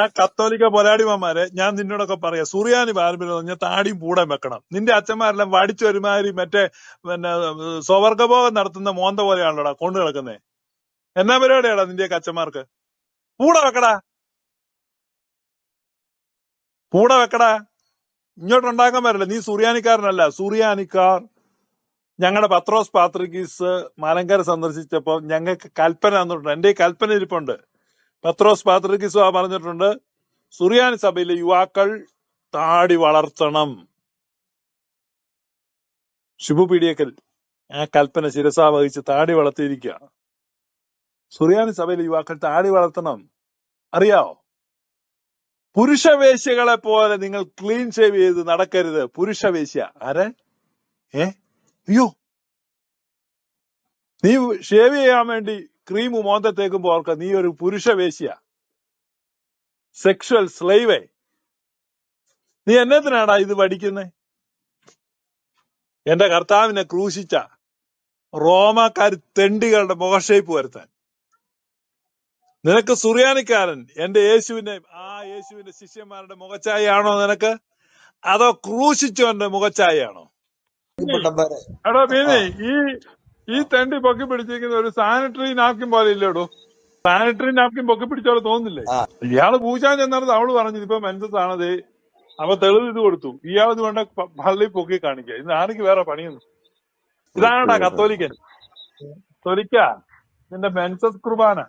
ആ കത്തോലിക്ക പോരാടിമാരെ ഞാൻ നിന്നോടൊക്കെ പറയാം. സുറിയാനി പാരമ്പര്യം പറഞ്ഞാൽ താടിയും പൂടം വെക്കണം. നിന്റെ അച്ഛന്മാരെല്ലാം വടിച്ചു ഒരുമാതിരി മറ്റേ പിന്നെ സ്വവർഗഭോഗം നടത്തുന്ന മോന്ത പോലെയാണല്ലോടാ കൊണ്ടു കിടക്കുന്നേ എന്നാ പരിപാടിയാടാ നിന്റെയൊക്കെ അച്ഛന്മാർക്ക്? പൂട വെക്കടാ. പൂട വെക്കടാ. ഇങ്ങോട്ട് ഉണ്ടാക്കാൻ പറ്റില്ല. നീ സുറിയാനിക്കാരനല്ല. സുറിയാനിക്കാർ ഞങ്ങളുടെ പത്രോസ് പാത്രിക്കീസ് മലങ്കര സന്ദർശിച്ചപ്പോ ഞങ്ങൾക്ക് കൽപ്പന തന്നിട്ടുണ്ട്. എന്റെ കൽപ്പന ഇരിപ്പുണ്ട്. പത്രോസ് പാത്രിക്കീസ് പറഞ്ഞിട്ടുണ്ട് സുറിയാനി സഭയിലെ യുവാക്കൾ താടി വളർത്തണം. ശുഭു പീഡിയക്കൽ ആ കൽപ്പന ശിരസാ വഹിച്ച് താടി വളർത്തിയിരിക്കുക സുറിയാനി സഭയിലെ യുവാക്കൾ താടി വളർത്തണം. അറിയാവോ? പുരുഷവേശ്യകളെ പോലെ നിങ്ങൾ ക്ലീൻ ഷേവ് ചെയ്ത് നടക്കരുത്. പുരുഷവേശ്യ. ആരെ? ഏ? അയ്യോ. നീ ഷേവ് ചെയ്യാൻ വേണ്ടി ക്രീം മോന്തത്തേക്കുമ്പോ ഓർക്ക നീ ഒരു പുരുഷവേശിയ സെക്ഷൽ സ്ലൈവേ നീ എന്നതിനാടാ ഇത് പഠിക്കുന്നത് എന്റെ കർത്താവിനെ ക്രൂശിച്ച റോമാക്കാർ തെണ്ടികളുടെ മുഖഷേപ്പ് വരുത്താൻ. നിനക്ക് സുറിയാനിക്കാരൻ എന്റെ യേശുവിന്റെ ആ യേശുവിന്റെ ശിഷ്യന്മാരുടെ മുഖച്ചായയാണോ നിനക്ക്? അതോ ക്രൂശിച്ചവന്റെ മുഖച്ചായയാണോ എടാ പിന്നെ ഈ ഈ തെണ്ടി പൊക്കി പിടിച്ചിരിക്കുന്ന ഒരു സാനിറ്ററി നാപ്കിൻ പോലെ ഇല്ലേടോ? സാനിറ്ററി നാപ്കിൻ പൊക്കി പിടിച്ചോളെ തോന്നുന്നില്ലേ? ഇയാൾ പൂജാൻ ചെന്നിടത്ത് അവൾ പറഞ്ഞു ഇപ്പൊ മെൻസസാണത് അപ്പൊ തെളിവ് ഇത് കൊടുത്തു. ഇയാൾ ഇത് വേണ്ട പള്ളി പൊക്കി കാണിക്കുക. ഇത് ആർക്ക് വേറെ പണിയൊന്നും. ഇതാണടാ കത്തോലിക്കൻ? തൊലിക്ക. നിന്റെ മെൻസസ് കുർബാന.